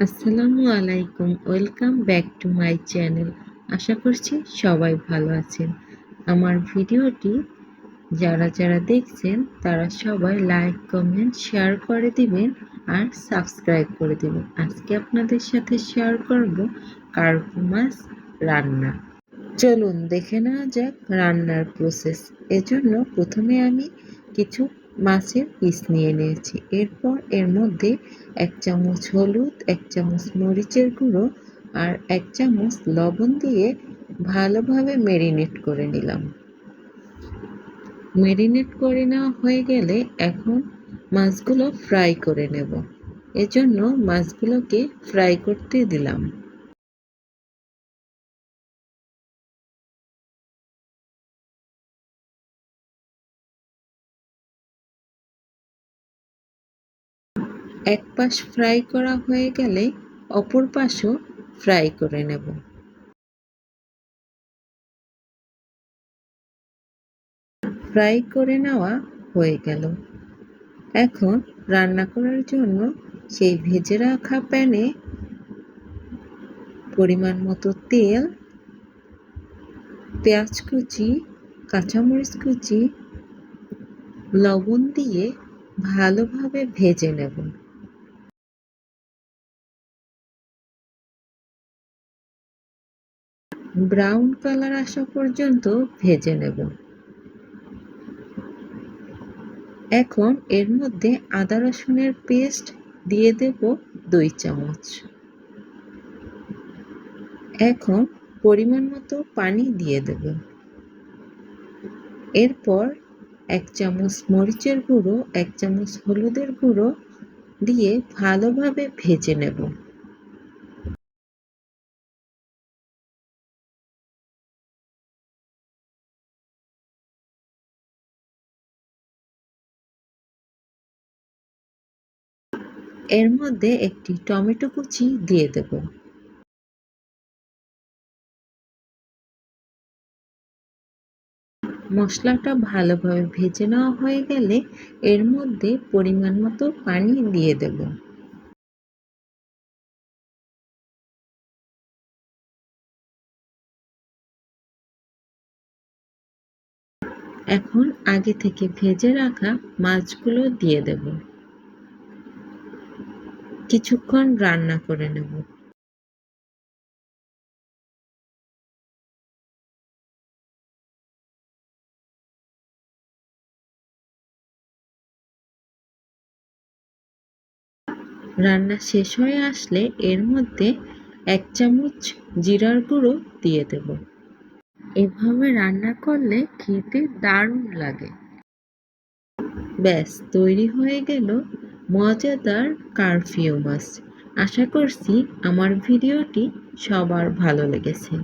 আসসালামু আলাইকুম, welcome back to my channel. আশা করছি সবাই ভালো আছেন। আমার ভিডিওটি যারা যারা দেখছেন, তারা সবাই লাইক, কমেন্ট, শেয়ার করে দিবেন আর সাবস্ক্রাইব করে দিবেন। আজকে আপনাদের সাথে শেয়ার করব কার্পু মাছ রান্না। চলুন দেখে নেওয়া যাক রান্নার প্রসেস এজন্য প্রথমে আমি কিছু মাছের পিস নিয়ে নিয়েছি। এরপর এর মধ্যে এক চামচ হলুদ, এক চামচ মরিচের গুঁড়ো আর এক চামচ লবণ দিয়ে ভালোভাবে মেরিনেট করে নিলাম। মেরিনেট করে নেওয়া হয়ে গেলে এখন মাছগুলো ফ্রাই করে নেব। এজন্য মাছগুলোকে ফ্রাই করতে দিলাম। এক পাশ ফ্রাই করা হয়ে গেলে অপর পাশও ফ্রাই করে নেব। ফ্রাই করে নেওয়া হয়ে গেল। এখন রান্না করার জন্য সেই ভেজে রাখা প্যানে পরিমাণ মতো তেল, পেঁয়াজ কুচি, কাঁচামরিচ কুচি, লবণ দিয়ে ভালোভাবে ভেজে নেব। ব্রাউন কালার আসা পর্যন্ত ভেজে নেব। এখন এর মধ্যে আদা রসুনের পেস্ট দিয়ে দেব দুই চামচ। এখন পরিমাণ মতো পানি দিয়ে দেব। এরপর এক চামচ মরিচের গুঁড়ো, এক চামচ হলুদের গুঁড়ো দিয়ে ভালোভাবে ভেজে নেব। এর মধ্যে একটি টমেটো কুচি দিয়ে দেব। মশলাটা ভালোভাবে ভেজে নেওয়া হয়ে গেলে এর মধ্যে পরিমাণ মতো পানি দিয়ে দেব। এখন আগে থেকে ভেজে রাখা মাছগুলো দিয়ে দেব। কিছুক্ষণ রান্না করে নেব। রান্না শেষ হয়ে আসলে এর মধ্যে এক চামচ জিরার গুঁড়ো দিয়ে দেব। এভাবে রান্না করলে খেতে দারুণ লাগে। ব্যাস, তৈরি হয়ে গেল মজাদার কারফিউ মাছ আশা করছি আমার ভিডিওটি সবার ভালো লেগেছে।